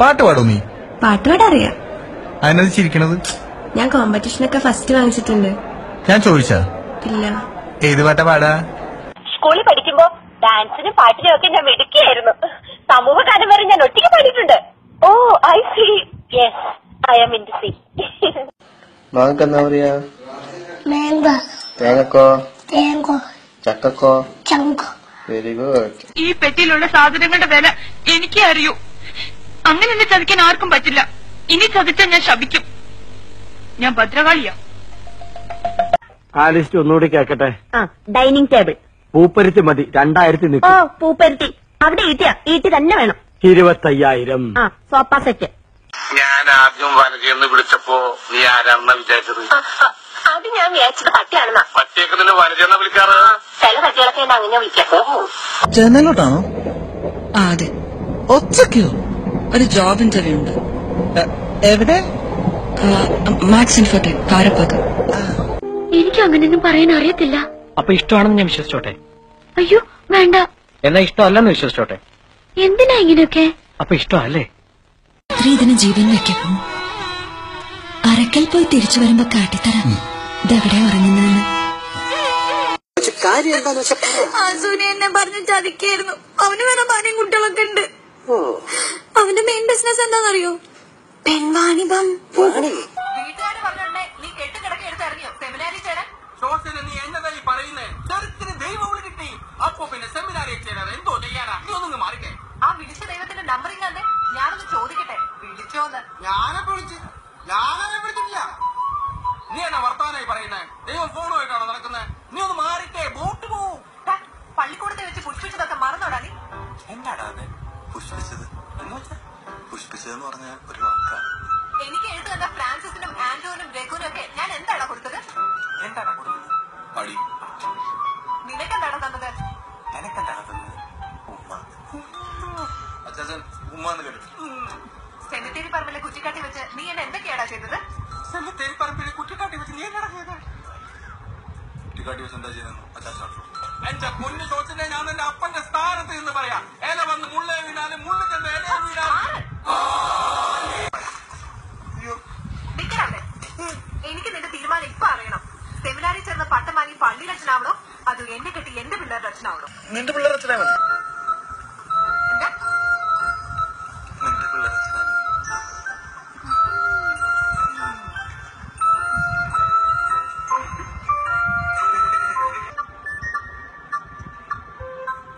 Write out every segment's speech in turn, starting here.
പാട്ട് പാടും നീ? പാട്ട് പാടറിയാ. അതിനത് ചിരിക്കണത്? ഞാൻ കോമ്പറ്റീഷനൊക്കെ ഫസ്റ്റ് വാങ്ങിച്ചിട്ടുണ്ട്. ഞാൻ ചോദിച്ചാ? ഇല്ല. ഏത് പാട്ടാ പാടാ? സ്കൂളിൽ പഠിക്കുമ്പോ ഡാൻസിനും പാട്ടിനും ഒക്കെ ഞാൻ മിടുക്കിയായിരുന്നു. സമൂഹകാലം വരെ ഞാൻ ഒറ്റയ്ക്ക് പാടിയിട്ടുണ്ട്. ഓ I see yes I am in C മാങ്ങക്ക് എന്താ പറയാ? മാംഗോ തേങ്ങക്കോ? തേങ്ങോ. ചക്കക്കോ? ചങ്കോ. വെരി ഗുഡ് ഈ പെട്ടിയിലുള്ള സാധനങ്ങളുടെ വില എനിക്കേ അറിയൂ. അങ്ങനെ എന്നെ ചതിക്കാൻ ആർക്കും പറ്റില്ല. ഇനി ചതിച്ചാൽ ഞാൻ ശപിക്കും. ഞാൻ ഭദ്രകാളിയാ. ആ ലിസ്റ്റ് ഒന്നുകൂടി കേക്കട്ടെ? Dining table. പൂപ്പരുത്തി മതി രണ്ടായിരത്തി ഓ നിൽക്കും പൂപ്പരുത്തി. അവിടെ ഈട്ടിയാ ഈട്ടി തന്നെ വേണം. ഇരുപത്തയ്യായിരം. ആ സോഫ സെറ്റ്. ഞാൻ ആദ്യം വനജയെന്ന് വിളിച്ചപ്പോ നീ ആരാണെന്നാ വിചാരിച്ചത്? അത് ഞാൻ വിചാരിച്ചത് പട്ടിയാണെന്നാ. പട്ടിയൊക്കെ നിന്നെ വനജയെന്നാ വിളിക്കാറ്? ചില പട്ടികളൊക്കെ എന്നെ അങ്ങനെ വിളിക്കാം ജനലോട്ടാണോ? ആ അതെ. ഒച്ചയ്ക്കോ? ഒരു ജോബ് ഇന്റർവ്യൂ ഉണ്ട്. എവിടെ? Max Infotech Karapakkam. എനിക്ക് അങ്ങനെയൊന്നും പറയാൻ അറിയത്തില്ല. അപ്പൊ ഇഷ്ടമാണെന്ന് ഞാൻ വിശ്വസിച്ചോട്ടെ? അയ്യോ വേണ്ട. എന്നാ ഇഷ്ടമല്ലെന്ന് വിശ്വസിച്ചോട്ടെ? എന്തിനാ ഇങ്ങനെയൊക്കെ? അപ്പൊ ഇഷ്ടമല്ലേ? ഇത്രയും ഇതിന് ജീവൻ വെക്കും അരക്കൽ പോയി തിരിച്ചു വരുമ്പോ കാട്ടിത്തരാം. ഇതെവിടെ ഉറങ്ങുന്നതെന്ന്? അസൂനി എന്നെ പറഞ്ഞ് ചതിക്കായിരുന്നു. അവന് വേറെ ഭാര്യയും കുട്ടികളൊക്കെ ഉണ്ട്. അവന്റെ മെയിൻ ബിസിനസ് എന്താണെന്നറിയോ? പെൺവാണിഭം. പറഞ്ഞ ഒരു വാക്കാണ് എനിക്ക് എഴുതു കണ്ട ഫ്രാൻസിസിനും ആന്റോനും രഘുവിനും ഒക്കെ ഞാൻ എന്താണ് കൊടുത്തത്? എന്താണ് കൊടുത്തത്? അടി നിനക്കെന്താണ് തന്നത്? നിനക്കെന്താണ് തന്നത്? ഉമ്മ. അച്ഛൻ ഉമ്മ എന്ന് കേട്ടു. സെമിത്തേരി പറമ്പിലെ കുറ്റിക്കാട്ടി വെച്ച് നീ എന്നെ എന്തൊക്കെയാടാ ചെയ്തത്? സെമിത്തേരി പറമ്പിലെ കുറ്റിക്കാട്ടി വെച്ച് നീ എന്നാടാ ചെയ്തത്? കുറ്റിക്കാട്ടി വെച്ച് എന്താ ചെയ്യുന്നു അച്ഛൻ എന്റെ പൊന്നു ചോദിച്ചിട്ട് ഞാൻ എന്റെ അപ്പന്റെ സ്ഥാനത്ത് നിന്ന് പറയാം. ഇല വന്ന് മുള്ള വീണാലും മുള്ള ചെന്ന് ഇല വീണാലും നിക്കണല്ലേ എനിക്ക് നിന്റെ തീരുമാനം ഇപ്പൊ അറിയണം സെമിനാറിൽ ചേർന്ന് പട്ടം വാങ്ങി പള്ളിയിൽ അച്ഛനാവണോ അതോ എന്നെ കെട്ടി എന്റെ പിള്ളേരുടെ അച്ഛനാവണോ. നിന്റെ പിള്ളേർ അച്ഛനാ മതി. എന്താ? നിന്റെ പിള്ളേർ അച്ഛനാ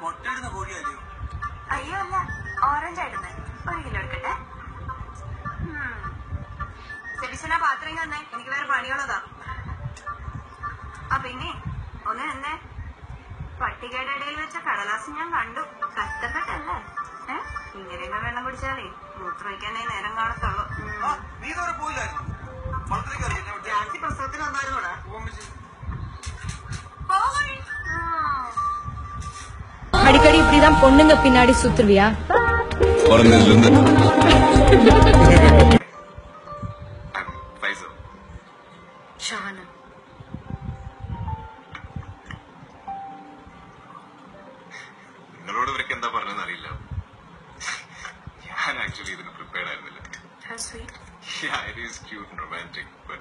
മുട്ടയിടുന്ന അയ്യോ അല്ല. ഓറഞ്ച് ആയിരുന്നു ഒരു കിലോ എടുക്കട്ടെ? സെബിഷന പാത്രം തന്നെ. എനിക്ക് വേറെ പണിയുള്ളതാ. ആ പിന്നെ? പട്ടികയുടെ ഇടയിൽ വെച്ച കടലാസ് ഞാൻ കണ്ടു കഷ്ടപ്പെട്ടല്ലേ ഏ ഇങ്ങനെയൊക്കെ വെള്ളം കുടിച്ചാലേ മൂത്രമൊഴിക്കാനേ നേരം കാണത്തുള്ളൂ ആ, നീ ഇതുവരെ പോയില്ലായിരുന്നു വളത്തിലേക്ക് ഇറങ്ങി എന്നെ വിട്ടേ. ജാൻസി പ്രസവത്തിന് വന്നായിരുന്നോടാ പോകാൻ പറ്റി. പോയി அடிக்கடி இப்படிதான் பொண்ணுங்க பின்னாடி சுத்துருவியா Faisal Sweet Yeah, it is cute and romantic, but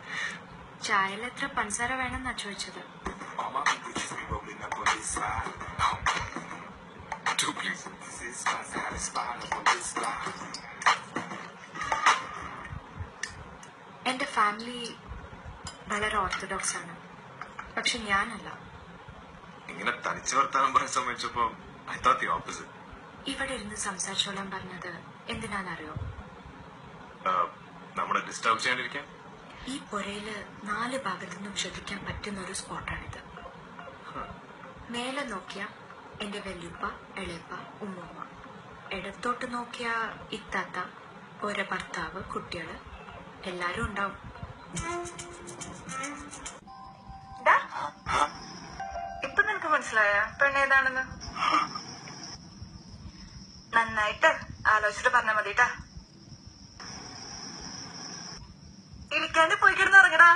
ചായയിൽ എത്ര പഞ്ചസാര വേണമെന്നാ ചോദിച്ചത്. Two, please. This side. എന്റെ ഫാമിലി വളരെ ഓർത്തഡോക്സ് ആണ് പക്ഷെ ഞാനല്ല ഇങ്ങനെ തനിച്ച് വർത്താനം പറയാൻ സമ്മതിച്ചപ്പോ ഐ തോട്ട് ദി ഓപ്പോസിറ്റ് ഇവിടെ ഇരുന്ന് സംസാരിച്ചോളാൻ പറഞ്ഞത് എന്തിനാണെന്നറിയോ നമ്മളെ ഡിസ്റ്റർബ് ചെയ്യാണ്ടിരിക്കാൻ ഈ പുരയിൽ നാല് ഭാഗത്തു നിന്നും ശ്രദ്ധിക്കാൻ പറ്റുന്ന ഒരു സ്പോട്ടാണിത് മേലെ നോക്കിയ എന്റെ വല്യുപ്പ എളയപ്പ ഉമ്മുമ്മ. ഇടത്തോട്ട് നോക്കിയ ഇത്താത്ത ഓരോ ഭർത്താവ് കുട്ടികൾ. എല്ലാരും ഉണ്ടാവും. ദാ. ഇപ്പൊ നിനക്ക് മനസ്സിലായ? പെണ്ണേതാണെന്ന് നന്നായിട്ട് ആലോചിച്ചിട്ട് പറഞ്ഞാ മതിട്ടാ. ഇരിക്കാണ്ട് പോയി കിടന്ന് ഇറങ്ങടാ